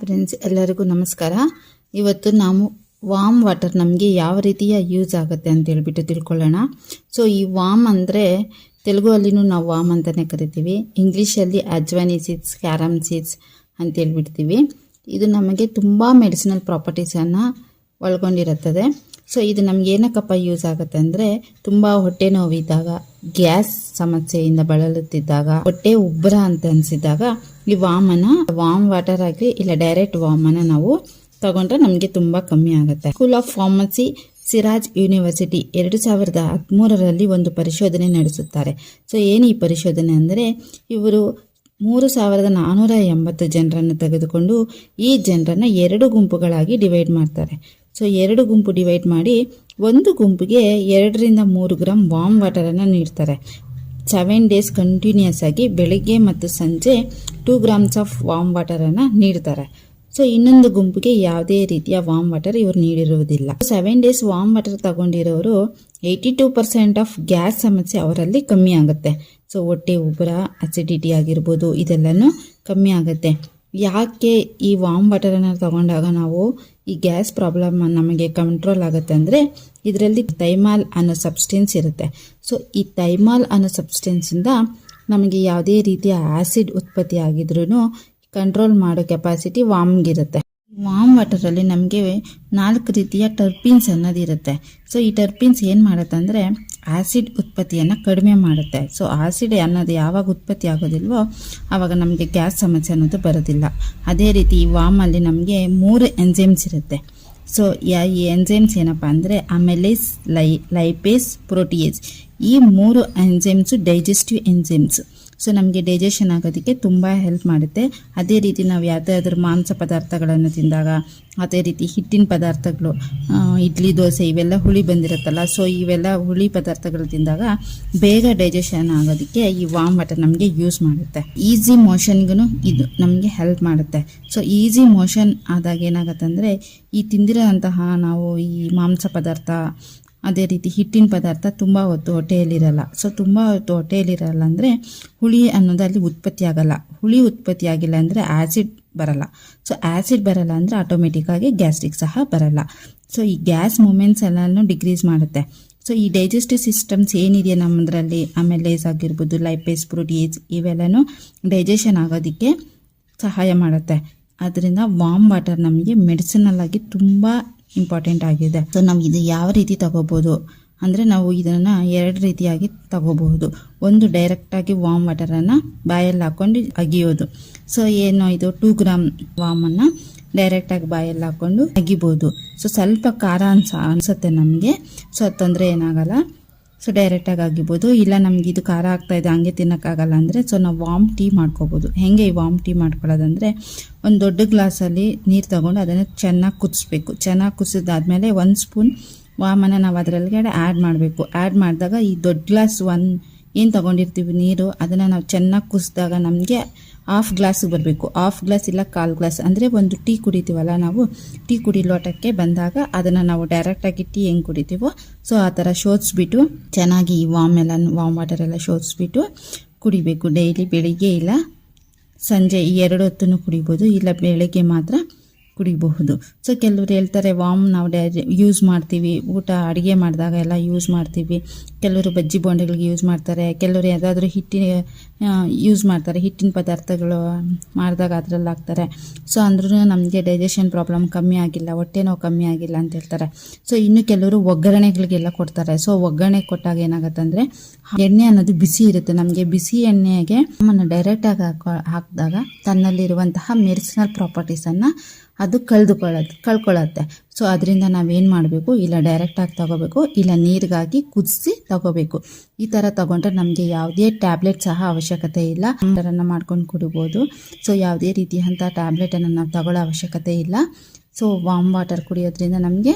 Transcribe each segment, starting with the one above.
Friends ಎಲ್ಲರಿಗೂ ನಮಸ್ಕಾರ. ಇವತ್ತು ನಾವು ವಾಮ್ ವಾಟರ್ ನಮಗೆ ಯಾವ ರೀತಿಯ ಯೂಸ್ ಆಗುತ್ತೆ ಅಂತ ಹೇಳ್ಬಿಟ್ಟು ತಿಳ್ಕೊಳ್ಳೋಣ. ಸೊ ಈ ವಾಮ್ ಅಂದರೆ ತೆಲುಗುವಲ್ಲಿನೂ ನಾವು ವಾಮ್ ಅಂತಲೇ ಕರಿತೀವಿ. ಇಂಗ್ಲೀಷಲ್ಲಿ ಅಜ್ವಾನಿ ಸೀಡ್ಸ್ ಕ್ಯಾರಮ್ ಸೀಡ್ಸ್ ಅಂತ ಹೇಳ್ಬಿಡ್ತೀವಿ. ಇದು ನಮಗೆ ತುಂಬ ಮೆಡಿಸಿನಲ್ ಪ್ರಾಪರ್ಟೀಸನ್ನು ಒಳಗೊಂಡಿರುತ್ತದೆ. ಸೊ ಇದು ನಮ್ಗೆ ಏನಕ್ಕಪ್ಪ ಯೂಸ್ ಆಗುತ್ತೆ ಅಂದರೆ ತುಂಬ ಹೊಟ್ಟೆ ನೋವಿದ್ದಾಗ ಗ್ಯಾಸ್ ಸಮಸ್ಯೆಯಿಂದ ಬಳಲುತ್ತಿದ್ದಾಗ, ಹೊಟ್ಟೆ ಉಬ್ಬರ ಅಂತ ಅನ್ಸಿದಾಗ ಈ ವಾಮನ, ವಾಮ್ ವಾಟರ್ ಆಗಲಿ ಇಲ್ಲ ಡೈರೆಕ್ಟ್ ವಾಮನ ನಾವು ತಗೊಂಡ್ರೆ ನಮಗೆ ತುಂಬ ಕಮ್ಮಿ ಆಗುತ್ತೆ. School of pharmacy Siraj university ಎರಡು ಸಾವಿರದ ಹದಿಮೂರರಲ್ಲಿ ಒಂದು ಪರಿಶೋಧನೆ ನಡೆಸುತ್ತಾರೆ. ಸೊ ಏನು ಈ ಪರಿಶೋಧನೆ ಅಂದರೆ, ಇವರು ಮೂರು ಸಾವಿರದ ನಾನ್ನೂರ ಎಂಬತ್ತು ಜನರನ್ನು ತೆಗೆದುಕೊಂಡು ಈ ಜನರನ್ನು ಎರಡು ಗುಂಪುಗಳಾಗಿ ಡಿವೈಡ್ ಮಾಡ್ತಾರೆ. ಸೊ ಎರಡು ಗುಂಪು ಡಿವೈಡ್ ಮಾಡಿ ಒಂದು ಗುಂಪಿಗೆ ಎರಡರಿಂದ ಮೂರು ಗ್ರಾಮ್ ವಾಮ್ ವಾಟರನ್ನು ನೀಡ್ತಾರೆ. ಸೆವೆನ್ ಡೇಸ್ ಕಂಟಿನ್ಯೂಸ್ ಆಗಿ ಬೆಳಿಗ್ಗೆ ಮತ್ತು ಸಂಜೆ ಟೂ ಗ್ರಾಮ್ಸ್ ಆಫ್ ವಾಮ್ ವಾಟರನ್ನು ನೀಡ್ತಾರೆ. ಸೊ ಇನ್ನೊಂದು ಗುಂಪಿಗೆ ಯಾವುದೇ ರೀತಿಯ ವಾಮ್ ವಾಟರ್ ಇವರು ನೀಡಿರುವುದಿಲ್ಲ. Seven days warm water ತಗೊಂಡಿರೋರು eighty two percent of gas ಸಮಸ್ಯೆ ಅವರಲ್ಲಿ ಕಮ್ಮಿ ಆಗುತ್ತೆ. ಸೊ ಹೊಟ್ಟೆ ಉಬ್ಬರ ಅಸಿಡಿಟಿ ಆಗಿರ್ಬೋದು, ಇದೆಲ್ಲನೂ ಕಮ್ಮಿ ಆಗುತ್ತೆ. ಯಾಕೆ ಈ ವಾಮ್ ವಾಟರನ್ನು ತಗೊಂಡಾಗ ನಾವು ಈ ಗ್ಯಾಸ್ ಪ್ರಾಬ್ಲಮ್ ನಮಗೆ ಕಂಟ್ರೋಲ್ ಆಗುತ್ತೆ ಅಂದರೆ ಇದರಲ್ಲಿ ಥೈಮಾಲ್ ಅನ್ನೋ ಸಬ್ಸ್ಟೆನ್ಸ್ ಇರುತ್ತೆ. ಸೊ ಈ ಥೈಮಾಲ್ ಅನ್ನೋ ಸಬ್ಸ್ಟೆನ್ಸಿಂದ ನಮಗೆ ಯಾವುದೇ ರೀತಿಯ ಆ್ಯಸಿಡ್ ಉತ್ಪತ್ತಿ ಆಗಿದ್ರೂ ಕಂಟ್ರೋಲ್ ಮಾಡೋ ಕೆಪಾಸಿಟಿ ವಾಮ್ಗಿರುತ್ತೆ ವಾಮ್ ವಾಟರಲ್ಲಿ ನಮಗೆ ನಾಲ್ಕು ರೀತಿಯ ಟರ್ಪಿನ್ಸ್ ಅನ್ನೋದಿರುತ್ತೆ. ಸೊ ಈ ಟರ್ಪಿನ್ಸ್ ಏನು ಮಾಡುತ್ತೆ ಅಂದರೆ ಆ್ಯಸಿಡ್ ಉತ್ಪತ್ತಿಯನ್ನು ಕಡಿಮೆ ಮಾಡುತ್ತೆ. ಸೊ ಆ್ಯಸಿಡ್ ಅನ್ನೋದು ಯಾವಾಗ ಉತ್ಪತ್ತಿ ಆಗೋದಿಲ್ವೋ ಆವಾಗ ನಮಗೆ ಗ್ಯಾಸ್ ಸಮಸ್ಯೆ ಅನ್ನೋದು ಬರೋದಿಲ್ಲ. ಅದೇ ರೀತಿ ಈ ವಾಮಲ್ಲಿ ನಮಗೆ ಮೂರು ಎಂಜೈಮ್ಸ್ ಇರುತ್ತೆ. ಸೊ ಈ ಎಂಜೈಮ್ಸ್ ಏನಪ್ಪ ಅಂದರೆ ಅಮೆಲೇಸ್ ಲೈ ಲೈಪೇಸ್ ಪ್ರೋಟಿಯೇಸ್ ಈ ಮೂರು ಎಂಜೈಮ್ಸು ಡೈಜೆಸ್ಟಿವ್ ಎಂಜೈಮ್ಸ್ ಸೊ ನಮಗೆ ಡೈಜೆಷನ್ ಆಗೋದಕ್ಕೆ ತುಂಬ ಹೆಲ್ಪ್ ಮಾಡುತ್ತೆ. ಅದೇ ರೀತಿ ನಾವು ಯಾವುದಾದ್ರೂ ಮಾಂಸ ಪದಾರ್ಥಗಳನ್ನು ತಿಂದಾಗ, ಅದೇ ರೀತಿ ಹಿಟ್ಟಿನ ಪದಾರ್ಥಗಳು ಇಡ್ಲಿ, ದೋಸೆ ಇವೆಲ್ಲ ಹುಳಿ ಬಂದಿರುತ್ತಲ್ಲ ಸೊ ಇವೆಲ್ಲ ಹುಳಿ ಪದಾರ್ಥಗಳು ತಿಂದಾಗ ಬೇಗ ಡೈಜೆಷನ್ ಆಗೋದಕ್ಕೆ ಈ ವಾಮ್ ವಾಟರ್ ನಮಗೆ ಯೂಸ್ ಮಾಡುತ್ತೆ. ಈಸಿ ಮೋಷನ್ಗೂ ಇದು ನಮಗೆ ಹೆಲ್ಪ್ ಮಾಡುತ್ತೆ. ಸೊ ಈಸಿ ಮೋಷನ್ ಆದಾಗ ಏನಾಗುತ್ತೆ ಅಂದರೆ ಈ ತಿಂದಿರೋಂತಹ ನಾವು ಈ ಮಾಂಸ ಪದಾರ್ಥ ಅದೇ ರೀತಿ ಹಿಟ್ಟಿನ ಪದಾರ್ಥ ತುಂಬ ಹೊತ್ತು ಹೊಟ್ಟೆಯಲ್ಲಿರಲ್ಲ. ಸೊ ತುಂಬ ಹೊತ್ತು ಹೊಟ್ಟೆಯಲ್ಲಿರಲ್ಲ ಅಂದರೆ ಹುಳಿ ಅನ್ನೋದು ಅಲ್ಲಿ ಉತ್ಪತ್ತಿ ಆಗಲ್ಲ. ಹುಳಿ ಉತ್ಪತ್ತಿ ಆಗಿಲ್ಲ ಅಂದರೆ ಆ್ಯಸಿಡ್ ಬರಲ್ಲ. ಸೊ ಆ್ಯಸಿಡ್ ಬರಲ್ಲ ಅಂದರೆ ಆಟೋಮೆಟಿಕ್ಕಾಗಿ ಗ್ಯಾಸ್ಟ್ರಿಕ್ ಸಹ ಬರಲ್ಲ. ಸೊ ಈ ಗ್ಯಾಸ್ ಮೂಮೆಂಟ್ಸ್ ಎಲ್ಲನೂ ಡಿಕ್ರೀಸ್ ಮಾಡುತ್ತೆ. ಸೊ ಈ ಡೈಜೆಸ್ಟಿವ್ ಸಿಸ್ಟಮ್ಸ್ ಏನಿದೆಯಾ ನಮ್ಮದ್ರಲ್ಲಿ? ಆಮೇಲೆ ಆಗಿರ್ಬೋದು ಲೈಪೇಸ್ ಪ್ರೋಟೀಸ್ ಇವೆಲ್ಲನೂ ಡೈಜೆಷನ್ ಆಗೋದಕ್ಕೆ ಸಹಾಯ ಮಾಡುತ್ತೆ. ಅದರಿಂದ ವಾಮ್ ವಾಟರ್ ನಮಗೆ ಮೆಡಿಸಿನಲ್ಲಾಗಿ ತುಂಬ ಇಂಪಾರ್ಟೆಂಟ್ ಆಗಿದೆ. ಸೊ ನಾವು ಇದು ಯಾವ ರೀತಿ ತಗೋಬೋದು? ಅಂದರೆ ನಾವು ಇದನ್ನು ಎರಡು ರೀತಿಯಾಗಿ ತಗೋಬಹುದು. ಒಂದು ಡೈರೆಕ್ಟಾಗಿ ವಾಮ್ ವಾಟರನ್ನು ಬಾಯಲ್ಲಿ ಹಾಕ್ಕೊಂಡು ಅಗಿಯೋದು. ಸೊ ಏನು ಇದು ಟೂ ಗ್ರಾಮ್ ವಾಮನ್ನು ಡೈರೆಕ್ಟಾಗಿ ಬಾಯಲ್ಲಿ ಹಾಕ್ಕೊಂಡು ಅಗಿಬೋದು. ಸೊ ಸ್ವಲ್ಪ ಖಾರ ಅನ್ಸ, ಅನಿಸುತ್ತೆ ನಮಗೆ. ಸೊ ತೊಂದರೆ ಏನಾಗಲ್ಲ. ಸೊ ಡೈರೆಕ್ಟಾಗಿ ಆಗಿರ್ಬೋದು. ಇಲ್ಲ, ನಮ್ಗೆ ಇದು ಖಾರ ಆಗ್ತಾ ಇದೆ, ಹಂಗೆ ತಿನ್ನೋಕ್ಕಾಗಲ್ಲ ಅಂದರೆ ಸೊ ನಾವು ವಾಮ್ ಟೀ ಮಾಡ್ಕೋಬೋದು. ಹೇಗೆ ಈ ವಾಮ್ ಟೀ ಮಾಡ್ಕೊಳ್ಳೋದಂದರೆ, ಒಂದು ದೊಡ್ಡ ಗ್ಲಾಸಲ್ಲಿ ನೀರು ತಗೊಂಡು ಅದನ್ನು ಚೆನ್ನಾಗಿ ಕುದಿಸ್ಬೇಕು. ಚೆನ್ನಾಗಿ ಕುದಿಸಿದಾದ್ಮೇಲೆ ಒಂದು ಸ್ಪೂನ್ ವಾಮನ ನಾವು ಅದರೊಳಗಡೆ ಆ್ಯಡ್ ಮಾಡಬೇಕು. ಆ್ಯಡ್ ಮಾಡಿದಾಗ ಈ ದೊಡ್ಡ ಗ್ಲಾಸ್ ಒನ್ ಏನು ತೊಗೊಂಡಿರ್ತೀವಿ? ನೀರು. ಅದನ್ನು ನಾವು ಚೆನ್ನಾಗಿ ಕುಸಿದಾಗ ನಮಗೆ ಹಾಫ್ ಗ್ಲಾಸಿಗೆ ಬರಬೇಕು. ಹಾಫ್ ಗ್ಲಾಸ್ ಇಲ್ಲ ಕಾಲು ಗ್ಲಾಸ್ ಅಂದರೆ ಒಂದು ಟೀ ಕುಡಿತೀವಲ್ಲ ನಾವು? ಟೀ ಕುಡಿ ಲೋಟಕ್ಕೆ ಬಂದಾಗ ಅದನ್ನು ನಾವು ಡೈರೆಕ್ಟಾಗಿ ಟೀ ಹೆಂಗೆ ಕುಡಿತೀವೋ, ಸೊ ಆ ಥರ ಶೋಧಿಸ್ಬಿಟ್ಟು ಚೆನ್ನಾಗಿ ವಾಮ್ ಎಲ್ಲ ವಾಮ್ ವಾಟರ್ ಎಲ್ಲ ಶೋಧಿಸ್ಬಿಟ್ಟು ಕುಡಿಬೇಕು. ಡೈಲಿ ಬೆಳಿಗ್ಗೆ ಇಲ್ಲ, ಸಂಜೆ ಎರಡು ಹೊತ್ತೂ ಕುಡಿಬೋದು. ಇಲ್ಲ ಬೆಳಗ್ಗೆ ಮಾತ್ರ ಕುಡಿಬಹುದು. ಸೊ ಕೆಲವರು ಹೇಳ್ತಾರೆ ವಾಮ್ ನಾವು ಯೂಸ್ ಮಾಡ್ತೀವಿ. ಊಟ ಅಡುಗೆ ಮಾಡಿದಾಗ ಎಲ್ಲ ಯೂಸ್ ಮಾಡ್ತೀವಿ. ಕೆಲವರು ಬಜ್ಜಿ ಬೋಂಡೆಗಳಿಗೆ ಯೂಸ್ ಮಾಡ್ತಾರೆ. ಕೆಲವರು ಯಾವುದಾದ್ರೂ ಹಿಟ್ಟಿನ ಯೂಸ್ ಮಾಡ್ತಾರೆ. ಹಿಟ್ಟಿನ ಪದಾರ್ಥಗಳು ಮಾಡಿದಾಗ ಅದರಲ್ಲಿ ಹಾಕ್ತಾರೆ. ಸೊ ಅಂದ್ರೂ ನಮಗೆ ಡೈಜೆಷನ್ ಪ್ರಾಬ್ಲಮ್ ಕಮ್ಮಿ ಆಗಿಲ್ಲ. ಹೊಟ್ಟೆ ನೋವು ಕಮ್ಮಿ ಆಗಿಲ್ಲ ಅಂತ ಹೇಳ್ತಾರೆ. ಸೊ ಇನ್ನು ಕೆಲವರು ಒಗ್ಗರಣೆಗಳಿಗೆಲ್ಲ ಕೊಡ್ತಾರೆ. ಸೊ ಒಗ್ಗರಣೆ ಕೊಟ್ಟಾಗ ಏನಾಗುತ್ತೆ ಅಂದರೆ ಎಣ್ಣೆ ಅನ್ನೋದು ಬಿಸಿ ಇರುತ್ತೆ. ನಮಗೆ ಬಿಸಿ ಎಣ್ಣೆಗೆ ನಮ್ಮನ್ನು ಡೈರೆಕ್ಟಾಗಿ ಹಾಕೋ, ಹಾಕಿದಾಗ ತನ್ನಲ್ಲಿರುವಂತಹ ಮೆಡಿಸಿನಲ್ ಪ್ರಾಪರ್ಟೀಸನ್ನು ಅದು ಕಳೆದುಕೊಳ್ಳೋದು ಕಳ್ಕೊಳ್ಳುತ್ತೆ. ಸೊ ಅದರಿಂದ ನಾವೇನು ಮಾಡಬೇಕು? ಇಲ್ಲ ಡೈರೆಕ್ಟಾಗಿ ತಗೋಬೇಕು, ಇಲ್ಲ ನೀರಿಗಾಗಿ ಕುದಿಸಿ ತಗೋಬೇಕು. ಈ ಥರ ತಗೊಂಡ್ರೆ ನಮಗೆ ಯಾವುದೇ ಟ್ಯಾಬ್ಲೆಟ್ ಸಹ ಅವಶ್ಯಕತೆ ಇಲ್ಲ. ಥರನ ಮಾಡ್ಕೊಂಡು ಕುಡಿಬೋದು. ಸೊ ಯಾವುದೇ ರೀತಿಯಂಥ ಟ್ಯಾಬ್ಲೆಟನ್ನು ನಾವು ತಗೊಳ್ಳೋ ಅವಶ್ಯಕತೆ ಇಲ್ಲ. ಸೊ ವಾಮ್ ವಾಟರ್ ಕುಡಿಯೋದ್ರಿಂದ ನಮಗೆ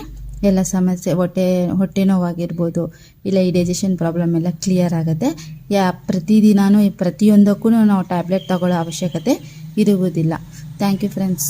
ಎಲ್ಲ ಸಮಸ್ಯೆ, ಹೊಟ್ಟೆ ಹೊಟ್ಟೆ ನೋವಾಗಿರ್ಬೋದು, ಇಲ್ಲ ಈ ಡೈಜೆಷನ್ ಪ್ರಾಬ್ಲಮ್ ಎಲ್ಲ ಕ್ಲಿಯರ್ ಆಗುತ್ತೆ. ಯಾ ಪ್ರತಿದಿನವೂ ಪ್ರತಿಯೊಂದಕ್ಕೂ ನಾವು ಟ್ಯಾಬ್ಲೆಟ್ ತಗೊಳ್ಳೋ ಅವಶ್ಯಕತೆ ಇರುವುದಿಲ್ಲ. Thank you friends